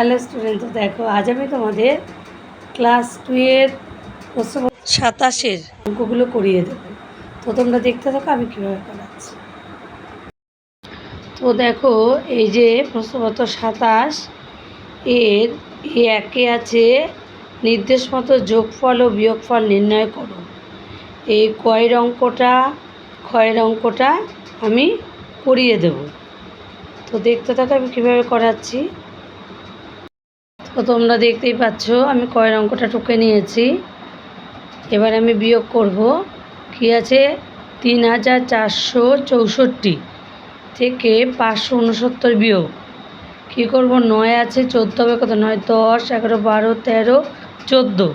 Hello student দেখো, আজ আমি তোমাদের ক্লাস টুয়ের প্রশ্ন সাতাশের অঙ্কগুলো করিয়ে দেবো। তো তোমরা দেখতে থাকো, আমি কীভাবে করাচ্ছি। তো দেখো, এই যে প্রশ্নপত্র সাতাশ, এর একে আছে, নির্দেশ মতো যোগফল ও বিয়োগফল নির্ণয় করো। এই কয়ের অঙ্কটা, ক্ষয়ের অঙ্কটা আমি করিয়ে দেবো। তো দেখতে থাকো, আমি কীভাবে করাচ্ছি। তো তোমরা দেখতেই পাচ্ছ, আমি কয়ের অঙ্কটা টুকে নিয়েছি। এবার আমি বিয়োগ করব। কী আছে? তিন হাজার চারশো চৌষট্টি থেকে পাঁচশো উনসত্তর বিয়োগ। কী করব? নয় আছে, চোদ্দ হবে কত? নয়, দশ, এগারো, বারো, তেরো, চোদ্দ।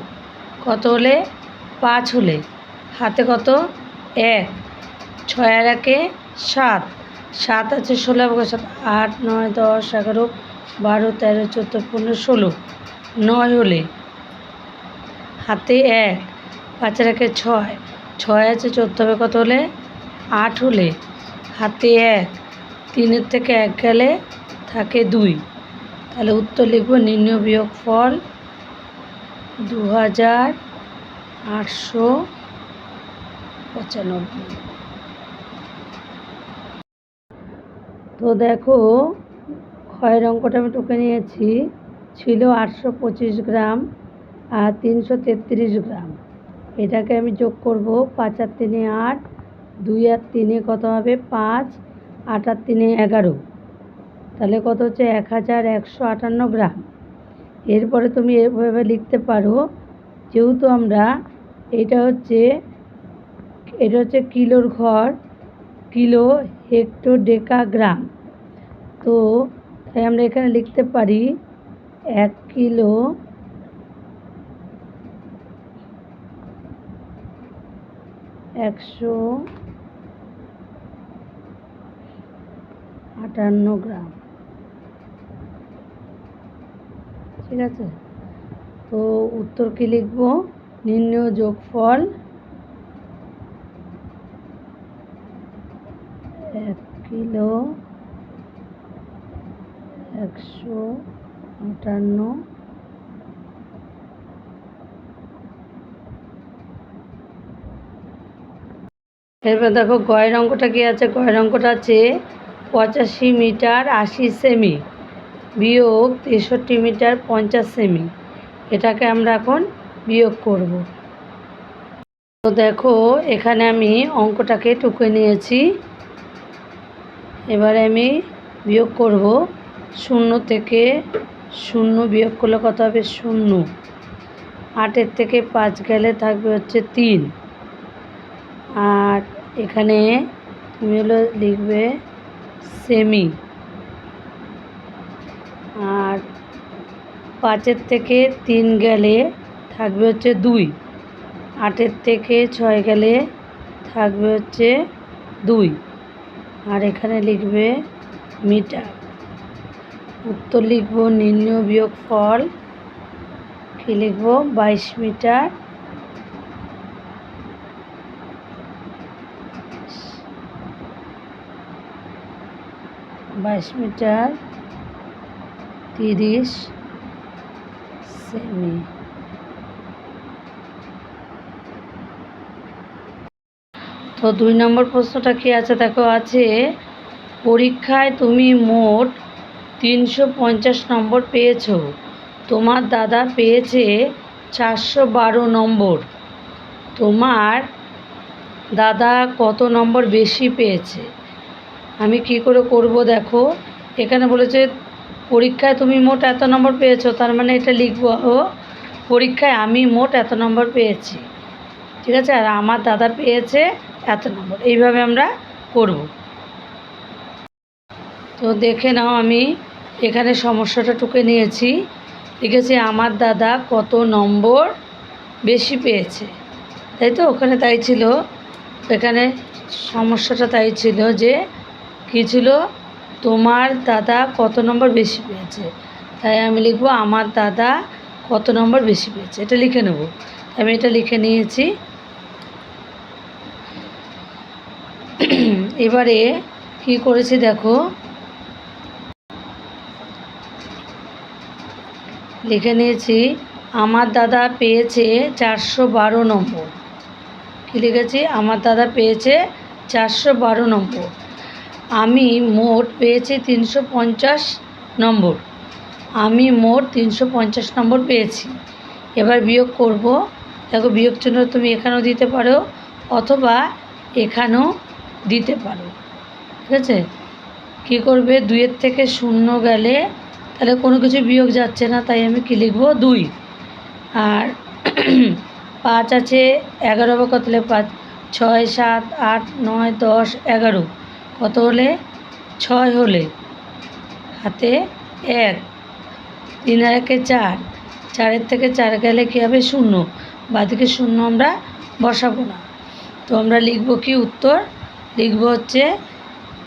কত হলে? পাঁচ হলে। হাতে কত? এক। ছয় আর একে সাত। সাত আছে, ষোলো সাত। আট, নয়, দশ, এগারো বারো, তেরো, চোদ্দ, পনেরো, ষোলো, নয় হলে হাতে এক পাঁচের একে ছয় ছয় আছে চোদ্দ হবে কত হলে? আট হলে হাতে এক, তিনের থেকে এক গেলে থাকে দুই। তাহলে উত্তর লিখব নির্ণয় বিয়োগ ফল দু হাজার আটশো পঁচানব্বই। তো দেখো ক্ষয়ের অঙ্কটা আমি টুকে নিয়েছি। ছিল আটশো পঁচিশ গ্রাম আর তিনশো তেত্রিশ গ্রাম। এটাকে আমি যোগ করব পাঁচ আর তিনে আট, দুই আর তিনে কত হবে? পাঁচ, আট আর তিনে এগারো। তাহলে কত হচ্ছে? এক হাজার একশো আটান্ন গ্রাম। এরপরে তুমি এভাবে লিখতে পারো, যেহেতু আমরা এটা হচ্ছে এটা হচ্ছে কিলোর ঘর, কিলো হেক্টর ডেকা গ্রাম। তো তাই আমরা এখানে লিখতে পারি এক কিলো একশো আটান্ন গ্রাম। ঠিক আছে? তো উত্তর কি লিখব? নির্ণয় যোগফল এক কিলো একশো আটান্ন। এরপর দেখো গয়ের অঙ্কটা কী আছে? গয়ের অঙ্কটা আছে পঁচাশি মিটার আশি সেমি বিয়োগ তেষট্টি মিটার পঞ্চাশ সেমি। এটাকে আমরা এখন বিয়োগ করব। তো দেখো, এখানে আমি অঙ্কটাকে টুকে নিয়েছি। এবারে আমি বিয়োগ করব। শূন্য থেকে শূন্য বিয়োগ করলে কত হবে? শূন্য। আটের থেকে পাঁচ গেলে থাকবে হচ্ছে তিন। আর এখানে তুমি হলো লিখবে সেমি আর পাঁচের থেকে তিন গেলে থাকবে হচ্ছে দুই। আটের থেকে ছয় গেলে থাকবে হচ্ছে দুই। আর এখানে লিখবে মিটার। উত্তর লিখব নির্ণয় বিয়োগ ফল কী লিখব? বাইশ মিটার। বাইশ মিটার, তিরিশ সেমি। তো দুই নম্বর প্রশ্নটা কি আছে? দেখো, আছে, পরীক্ষায় তুমি মোট তিনশো পঞ্চাশ নম্বর পেয়েছ। তোমার দাদা পেয়েছে চারশো বারো নম্বর। তোমার দাদা কত নম্বর বেশি পেয়েছে? আমি কি করে করব দেখো। এখানে বলেছে, পরীক্ষায় তুমি মোট এত নম্বর পেয়েছ, তার মানে এটা লিখব ও, পরীক্ষায় আমি মোট এত নম্বর পেয়েছি। ঠিক আছে? আর আমার দাদা পেয়েছে এত নম্বর। এইভাবে আমরা করব। তো দেখে নাও আমি এখানে সমস্যাটা টুকে নিয়েছি। লিখেছি, আমার দাদা কত নম্বর বেশি পেয়েছে। তাই তো? ওখানে তাই ছিল। এখানে সমস্যাটা তাই ছিল যে, কী ছিল? তোমার দাদা কত নম্বর বেশি পেয়েছে? তাই আমি লিখব, আমার দাদা কত নম্বর বেশি পেয়েছে? এটা লিখে নেব। আমি এটা লিখে নিয়েছি। এবারে কি করেছি দেখো? লিখে নিয়েছি, আমার দাদা পেয়েছে চারশো বারো নম্বর। কী লিখেছি? আমার দাদা পেয়েছে চারশো বারো নম্বর। আমি মোট পেয়েছি তিনশো পঞ্চাশ নম্বর। আমি মোট তিনশো পঞ্চাশ নম্বর পেয়েছি। এবার বিয়োগ করব। দেখো, বিয়োগ চিহ্ন তুমি এখানেও দিতে পারো অথবা এখানেও দিতে পারো। ঠিক আছে? কী করবে? দুইয়ের থেকে শূন্য গেলে তাহলে কোনো কিছু বিয়োগ যাচ্ছে না, তাই আমি কী লিখব? দুই। আর পাঁচ আছে, এগারো হবে, কত হলে পাঁচ? ছয়, সাত, আট, নয়, দশ, এগারো। কত হলে? ছয় হলে। হাতে এক। তিন আর একে চার। চারের থেকে চার গেলে কী হবে? শূন্য। বাদিকে শূন্য আমরা বসাবো না। তো আমরা লিখব কি উত্তর? লিখব হচ্ছে,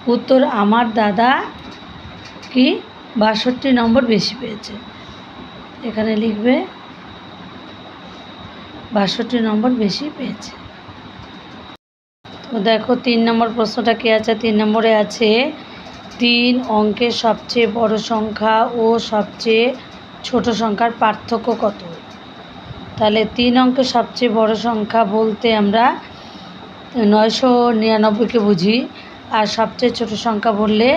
উত্তর আমার দাদা কি বাষট্টি নম্বর বেশি পেয়েছে। এখানে লিখবে, বাষট্টি নম্বর বেশি পেয়েছে। তো দেখো, তিন নম্বর প্রশ্নটা কী আছে? তিন নম্বরে আছে, তিন অঙ্কের সবচেয়ে বড় সংখ্যা ও সবচেয়ে ছোট সংখ্যার পার্থক্য কত? তাহলে তিন অঙ্কের সবচেয়ে বড় সংখ্যা বলতে আমরা নয়শো নিরানব্বইকে বুঝি, আর সবচেয়ে ছোট সংখ্যা বললে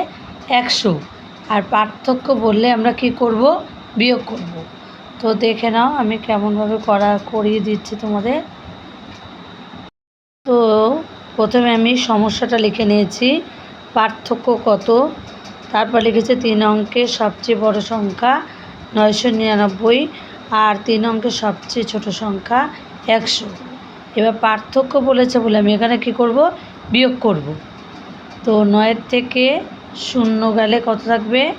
একশো। আর পার্থক্য বললে আমরা কি করব? বিয়োগ করব। তো দেখে নাও আমি কেমনভাবে করা, করিয়ে দিচ্ছি তোমাদের। তো প্রথমে আমি সমস্যাটা লিখে নিয়েছি। পার্থক্য কত? তারপর লিখেছে তিন অঙ্কের সবচেয়ে বড় সংখ্যা নয়শো নিরানব্বই আর তিন অঙ্কের সবচেয়ে ছোট সংখ্যা একশো। এবার পার্থক্য বলেছে বলে আমি এখানে কি করব? বিয়োগ করব। তো নয়ের থেকে শূন্য গেলে কত থাকবে?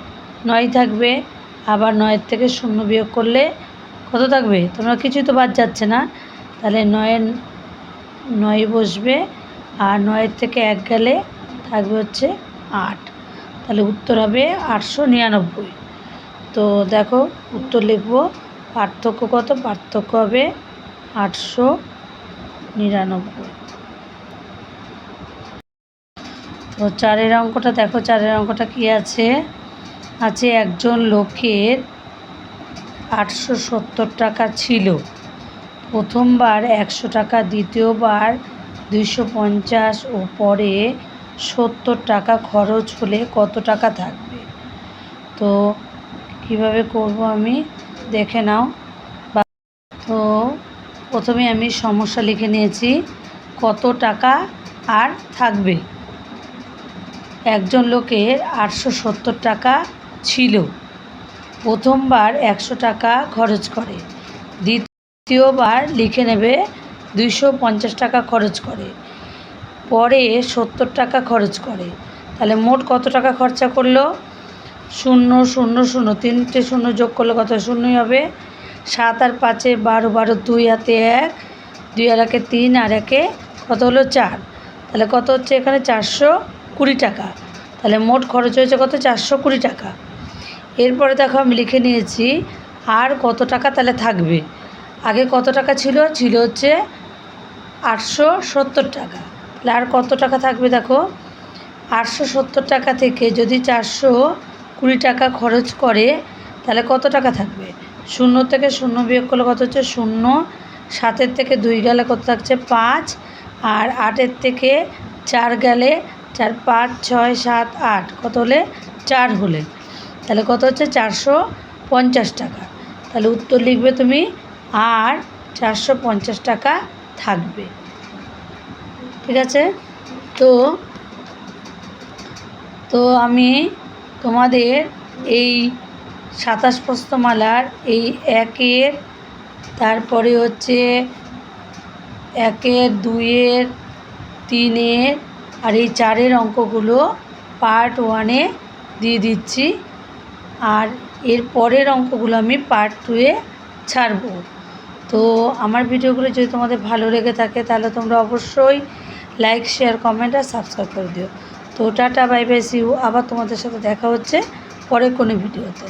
নয় থাকবে। আবার নয়ের থেকে শূন্য বিয়োগ করলে কত থাকবে? তোমরা কিছুই তো বাদ যাচ্ছে না। তাহলে নয়ের, নয় বসবে আর নয়ের থেকে এক গেলে থাকবে হচ্ছে আট। তাহলে উত্তর হবে আটশো নিরানব্বই। তো দেখো উত্তর লিখব। পার্থক্য কত? পার্থক্য হবে আটশো নিরানব্বই। তো চারের অঙ্কটা দেখো, চারের অঙ্কটা কী আছে? আছে একজন লোকের আটশো সত্তর টাকা ছিল। প্রথমবার একশো টাকা, দ্বিতীয়বার দুইশো পঞ্চাশ ও পরে সত্তর টাকা খরচ হলে কত টাকা থাকবে? তো কীভাবে করব আমি? দেখে নাও। তো প্রথমে আমি সমস্যা লিখে নিয়েছি, কত টাকা আর থাকবে? একজন লোকের আটশো সত্তর টাকা ছিল। প্রথমবার একশো টাকা খরচ করে। দ্বিতীয়বার লিখে নেবে দুইশো পঞ্চাশ টাকা খরচ করে। পরে সত্তর টাকা খরচ করে। তাহলে মোট কত টাকা খরচা করল? শূন্য শূন্য শূন্য, তিনটে শূন্য যোগ করলে কত? শূন্যই হবে। সাত আর পাঁচে বারো বারো, দুই হাতে এক, দুই আর একে তিন, আর একে কত হলো? চার। তাহলে কত হচ্ছে এখানে? চারশো কুড়ি টাকা। তাহলে মোট খরচ হয়েছে কত? চারশো কুড়ি টাকা। এরপরে দেখো আমি লিখে নিয়েছি, আর কত টাকা তাহলে থাকবে? আগে কত টাকা ছিল? ছিল হচ্ছে আটশো সত্তর টাকা। তাহলে আর কত টাকা থাকবে দেখো? আটশো সত্তর টাকা থেকে যদি চারশো কুড়ি টাকা খরচ করে, তাহলে কত টাকা থাকবে? শূন্য থেকে শূন্য বিয়োগ করলে কত হচ্ছে? শূন্য। সাতের থেকে দুই গেলে কত থাকছে? পাঁচ। আর আটের থেকে চার গেলে চার পাঁচ ছয় সাত আট, কত হলে? চার হলে। তাহলে কত হচ্ছে? চারশো পঞ্চাশ টাকা। তাহলে উত্তর লিখবে তুমি, আর চারশো পঞ্চাশ টাকা থাকবে। ঠিক আছে? তো তো আমি তোমাদের এই সাতাশ প্রস্তমালার এই একের, তারপরে হচ্ছে একের, দুইয়ের, তিনের আর এই চারের অঙ্কগুলো পার্ট ওয়ানে দিয়ে দিচ্ছি। আর এর পরের অঙ্কগুলো আমি পার্ট টুয়ে ছাড়বো। তো আমার ভিডিওগুলো যদি তোমাদের ভালো লেগে থাকে, তাহলে তোমরা অবশ্যই লাইক শেয়ার কমেন্ট আর সাবস্ক্রাইব করে দিও। তো টাটা বাই বাই সিউ আবার তোমাদের সাথে দেখা হচ্ছে পরের কোনো ভিডিওতে।